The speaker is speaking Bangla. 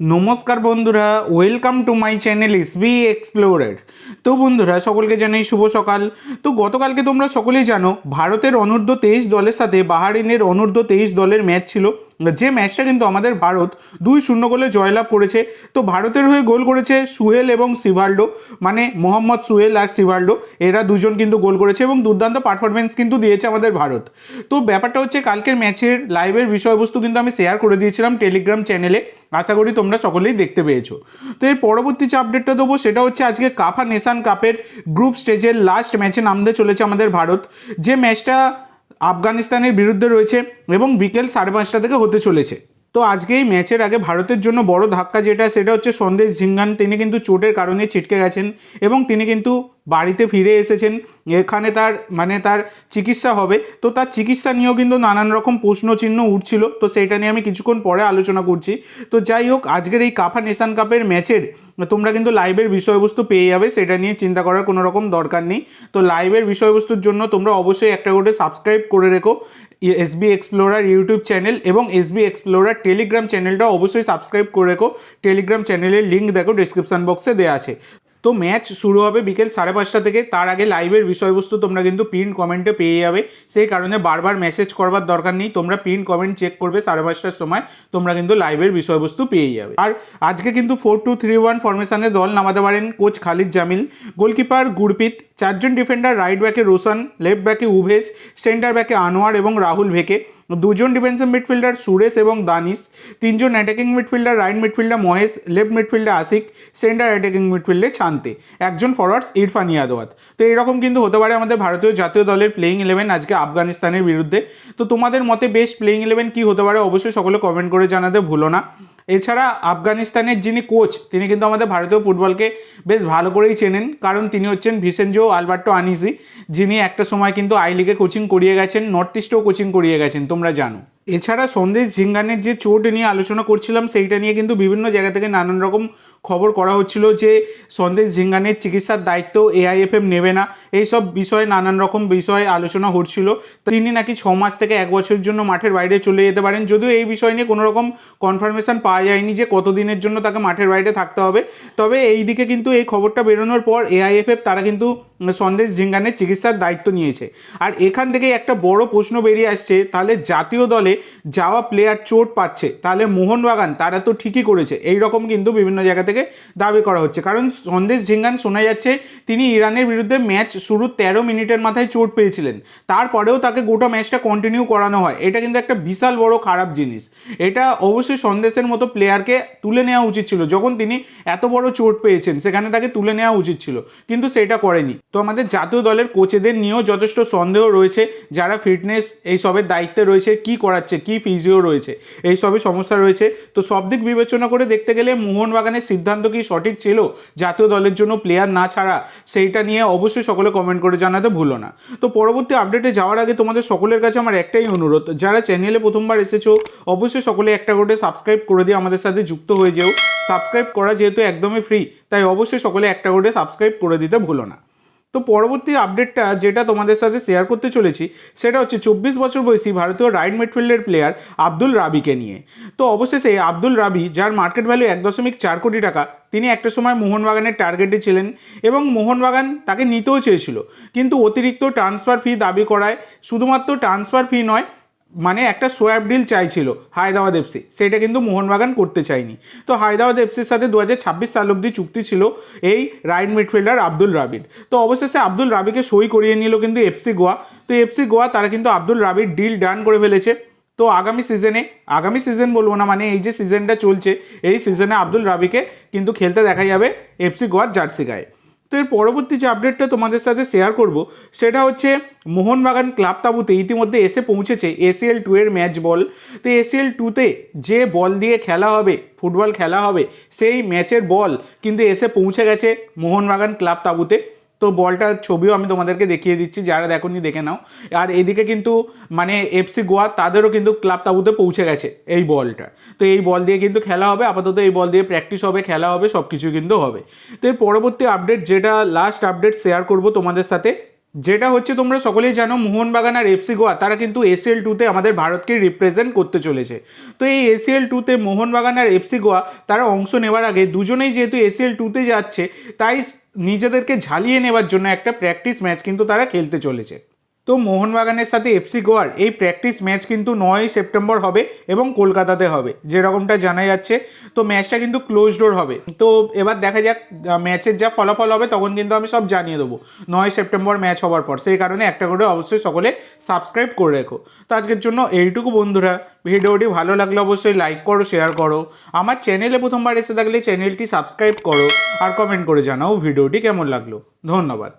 নমস্কার বন্ধুরা welcome to my channel S B explorer তো বন্ধুরা, সকলকে জানাই শুভ সকাল। তো গতকালকে তোমরা সকলেই জানো, ভারতের অনূর্ধ্ব তেইশ দলের সাথে বাহারিনের অনূর্ধ্ব তেইশ দলের ম্যাচ ছিল। যে ম্যাচটা কিন্তু আমাদের ভারত দুই শূন্য গোলে জয়লাভ করেছে, তো ভারতের হয়ে গোল করেছে সুহেল এবং সিভাল্ডো মানে মোহাম্মদ সুহেল আর সিভাল্ডো, এরা দুজন কিন্তু গোল করেছে এবং দুর্দান্ত পারফরমেন্স কিন্তু দিয়েছে আমাদের ভারত। তো ব্যাপারটা হচ্ছে কালকের ম্যাচের লাইভের বিষয়বস্তু কিন্তু আমি শেয়ার করে দিয়েছিলাম টেলিগ্রাম চ্যানেলে আশা করি তোমরা সকলেই দেখতে পেয়েছ। তো এর পরবর্তী যে আপডেটটা দেবো, সেটা হচ্ছে আজকে কাফা নেশান কাপের গ্রুপ স্টেজের লাস্ট ম্যাচে নামতে চলেছে আমাদের ভারত, যে ম্যাচটা আফগানিস্তানের বিরুদ্ধে রয়েছে এবং বিকেল সাড়ে পাঁচটা থেকে হতে চলেছে। তো আজকে এই ম্যাচের আগে ভারতের জন্য বড় ধাক্কা যেটা, সেটা হচ্ছে সন্দেশ ঝিঙ্গান। তিনি কিন্তু চোটের কারণে ছিটকে গেছেন এবং তিনি কিন্তু বাড়িতে ফিরে এসেছেন, এখানে তার মানে তার চিকিৎসা হবে। তো তার চিকিৎসা নিয়েও কিন্তু নানান রকম প্রশ্ন চিহ্ন উঠছিল। তো সেইটা নিয়ে আমি কিছুক্ষণ পরে আলোচনা করছি। তো যাই হোক, আজকের এই কাফা নেশান কাপের ম্যাচের, তোমরা কিন্তু লাইভের বিষয়বস্তু পেয়ে যাবে, সেটা নিয়ে চিন্তা করার কোনো রকম দরকার নেই। তো লাইভের বিষয়বস্তুর জন্য তোমরা অবশ্যই একটা করে সাবস্ক্রাইব করে রেখো। এসবি এক্সপ্লোরার ইউটিউব চ্যানেল এবং এসবি এক্সপ্লোরার টেলিগ্রাম চ্যানেলটা অবশ্যই সাবস্ক্রাইব করে রেখো। টেলিগ্রাম চ্যানেলের লিঙ্ক দেখো ডিসক্রিপশন বক্সে দেওয়া আছে। তো ম্যাচ শুরু হবে বিকেল সাড়ে পাঁচটা থেকে। তার আগে লাইভের বিষয়বস্তু তোমরা কিন্তু পিন কমেন্টে পেয়ে যাবে। সেই কারণে বারবার মেসেজ করবার দরকার নেই। তোমরা পিন কমেন্ট চেক করবে সাড়ে পাঁচটার সময়। তোমরা কিন্তু লাইভের বিষয়বস্তু পেয়ে যাবে। আর আজকে কিন্তু ফোর টু থ্রি ওয়ান ফরমেশনে দল নামাতে পারেন কোচ খালিদ জামিল। গোলকিপার গুরপিত চারজন ডিফেন্ডার রাইট ব্যাকে রোশন লেফট ব্যাকে উভেশ সেন্টার ব্যাকে আনোয়ার এবং রাহুল ভেকে। দুজন ডিফেন্সিভ মিডফিল্ডার সুরেশ এবং দানিশ, তিনজন attacking midfielder right midfielder Mahesh left midfielder Ashique centre attacking মিডফিল্ডে Chhangte একজন ফরওয়ার্ডস ইরফান ইয়াদওয়াত। তো এরকম কিন্তু হতে পারে আমাদের ভারতীয় জাতীয় দলের প্লেইং ইলেভেন আজকে আফগানিস্তানের বিরুদ্ধে। তো তোমাদের মতে বেস্ট প্লেইং ইলেভেন কী হতে পারে? অবশ্যই সকলে কমেন্ট করে জানাতে ভুলো না। এছাড়া আফগানিস্তানের যিনি কোচ, তিনি কিন্তু আমাদের ভারতীয় ফুটবলকে বেশ ভালো করেই চেনেন। কারণ তিনি হচ্ছেন ভিসেনজো আলবার্টো আনিসি, যিনি একটা সময় কিন্তু আই লিগে কোচিং করিয়ে গেছেন, নর্থ ইস্টেও কোচিং করিয়ে গেছেন, তোমরা জানো। এছাড়া সন্দেশ ঝিঙ্গানের যে চোট নিয়ে আলোচনা করছিলাম, সেইটা নিয়ে কিন্তু বিভিন্ন জায়গা থেকে নানান রকম খবর করা হচ্ছিল যে সন্দেশ ঝিঙ্গানের চিকিৎসার দায়িত্ব এআইএফএম নেবে না। এইসব বিষয়ে নানান রকম বিষয়ে আলোচনা হচ্ছিল। তিনি নাকি ছ মাস থেকে এক বছরের জন্য মাঠের বাইরে চলে যেতে পারেন। যদিও এই বিষয় নিয়ে কোনো রকম কনফার্মেশন পাওয়া যায়নি যে কতদিনের জন্য তাকে মাঠের বাইরে থাকতে হবে। তবে এই দিকে কিন্তু এই খবরটা বেরোনোর পর এআইএফএফ তারা কিন্তু সন্দেশ ঝিঙ্গানের চিকিৎসার দায়িত্ব নিয়েছে। আর এখান থেকেই একটা বড় প্রশ্ন বেরিয়ে আসছে, তাহলে জাতীয় দলে যাওয়া প্লেয়ার চোট পাচ্ছে, তাহলে মোহনবাগান তারা তো ঠিকই করেছে। এই রকম কিন্তু বিভিন্ন জায়গা থেকে দাবি করা হচ্ছে। কারণ সন্দেশ ঝিঙ্গান শোনা যাচ্ছে, তিনি ইরানের বিরুদ্ধে ম্যাচ শুরুর তেরো মিনিটের মাথায় চোট পেয়েছিলেন। তারপরেও তাকে গোটা ম্যাচটা কন্টিনিউ করানো হয়। এটা কিন্তু একটা বিশাল বড় খারাপ জিনিস। এটা অবশ্যই সন্দেশের মতো প্লেয়ারকে তুলে নেওয়া উচিত ছিল। যখন তিনি এত বড় চোট পেয়েছেন, সেখানে তাকে তুলে নেওয়া উচিত ছিল। কিন্তু সেটা করেনি। তো আমাদের জাতীয় দলের কোচেদের নিয়েও যথেষ্ট সন্দেহ রয়েছে, যারা ফিটনেস এই সবের দায়িত্বে রয়েছে, কি করাচ্ছে, কি ফিজিও রয়েছে এই সবই সমস্যা রয়েছে। তো সব দিক বিবেচনা করে দেখতে গেলে মোহনবাগানের সিদ্ধান্ত কি সঠিক ছিল, জাতীয় দলের জন্য প্লেয়ার না ছাড়া, সেইটা নিয়ে অবশ্যই সকলে কমেন্ট করে জানাতে ভুলো না। তো পরবর্তী আপডেটে যাওয়ার আগে তোমাদের সকলের কাছে আমার একটাই অনুরোধ, যারা চ্যানেলে প্রথমবার এসেছ, অবশ্যই সকলে একটা করে সাবস্ক্রাইব করে দিয়ে আমাদের সাথে যুক্ত হয়ে যেও। সাবস্ক্রাইব করা যেহেতু একদমই ফ্রি তাই অবশ্যই সকলে একটা করে সাবস্ক্রাইব করে দিতে ভুলো না। তো পরবর্তী আপডেটটা যেটা তোমাদের সাথে শেয়ার করতে চলেছি, সেটা হচ্ছে চব্বিশ বছর বয়সী ভারতীয় রাইট মিডফিল্ডের প্লেয়ার আব্দুল রাবিকে নিয়ে। তো অবশেষে আব্দুল রাবি, যার মার্কেট ভ্যালু এক দশমিক চার কোটি টাকা, তিনি একটা সময় মোহনবাগানের টার্গেটে ছিলেন এবং মোহনবাগান তাকে নিতেও চেয়েছিল। কিন্তু অতিরিক্ত ট্রান্সফার ফি দাবি করায় শুধুমাত্র ট্রান্সফার ফি নয় মানে একটা সোয়াব ডিল চাইছিল হায়দ্রাবাদ এফসি সেটা কিন্তু মোহনবাগান করতে চায়নি। তো হায়দ্রাবাদ এফসির সাথে দু হাজার ছাব্বিশ সাল অব্দি চুক্তি ছিল এই রাইট মিডফিল্ডার আব্দুল রাবির। তো অবশেষে আব্দুল রাবিকে সই করিয়ে নিল কিন্তু এফসি গোয়া। তো এফসি গোয়া তারা কিন্তু আব্দুল রাবির ডিল ডান করে ফেলেছে। তো আগামী সিজনে আগামী সিজন বলব না মানে এই যে সিজনটা চলছে, এই সিজনে আব্দুল রাবিকে কিন্তু খেলতে দেখা যাবে এফসি গোয়ার জার্সি গায়ে। তো এর পরবর্তী যে আপডেটটা তোমাদের সাথে শেয়ার করব, সেটা হচ্ছে মোহনবাগান ক্লাব তাবুতে ইতিমধ্যে এসে পৌঁছেছে এসিএল টু এর ম্যাচ বল তো এসিএল টুতে যে বল দিয়ে খেলা হবে ফুটবল খেলা হবে, সেই ম্যাচের বল কিন্তু এসে পৌঁছে গেছে মোহনবাগান ক্লাব তাবুতে। তো বলটার ছবিও আমি তোমাদেরকে দেখিয়ে দিচ্ছি, যারা দেখোনি দেখে নাও। আর এদিকে কিন্তু মানে এফসি গোয়া, তাদেরও কিন্তু ক্লাব তাবুতে পৌঁছে গেছে এই বলটা। তো এই বল দিয়ে কিন্তু খেলা হবে, আপাতত এই বল দিয়ে প্র্যাকটিস হবে, খেলা হবে সব কিছু কিন্তু হবে। তো এর পরবর্তী আপডেট, যেটা লাস্ট আপডেট শেয়ার করব তোমাদের সাথে, যেটা হচ্ছে তোমরা সকলেই জানো, মোহনবাগান আর এফসি গোয়া, তারা কিন্তু এসিএল টুতে আমাদের ভারতকে রিপ্রেজেন্ট করতে চলেছে। তো এই এসিএল টুতে মোহনবাগান আর এফসি গোয়া, তারা অংশ নেওয়ার আগে দুজনেই যেহেতু এসিএল টুতে যাচ্ছে, তাই নিজেদেরকে ঝালিয়ে নেবার জন্য একটা প্র্যাকটিস ম্যাচ কিন্তু তারা খেলতে চলেছে। তো মোহনবাগানের সাথে এফসি গোয়ার এই প্র্যাকটিস ম্যাচ কিন্তু নয়ই সেপ্টেম্বর হবে এবং কলকাতাতে হবে যেরকমটা জানা যাচ্ছে। তো ম্যাচটা কিন্তু ক্লোজ ডোর হবে। তো এবার দেখা যাক ম্যাচের যা ফলাফল হবে তখন কিন্তু আমি সব জানিয়ে দেবো। নয় সেপ্টেম্বর ম্যাচ হওয়ার পর, সেই কারণে একটা করে অবশ্যই সকলে সাবস্ক্রাইব করে রেখো। তো আজকের জন্য এইটুকু বন্ধুরা। ভিডিওটি ভালো লাগলে অবশ্যই লাইক করো শেয়ার করো। আমার চ্যানেলে প্রথমবার এসে থাকলে চ্যানেলটি সাবস্ক্রাইব করো আর কমেন্ট করে জানাও ভিডিওটি কেমন লাগল। ধন্যবাদ।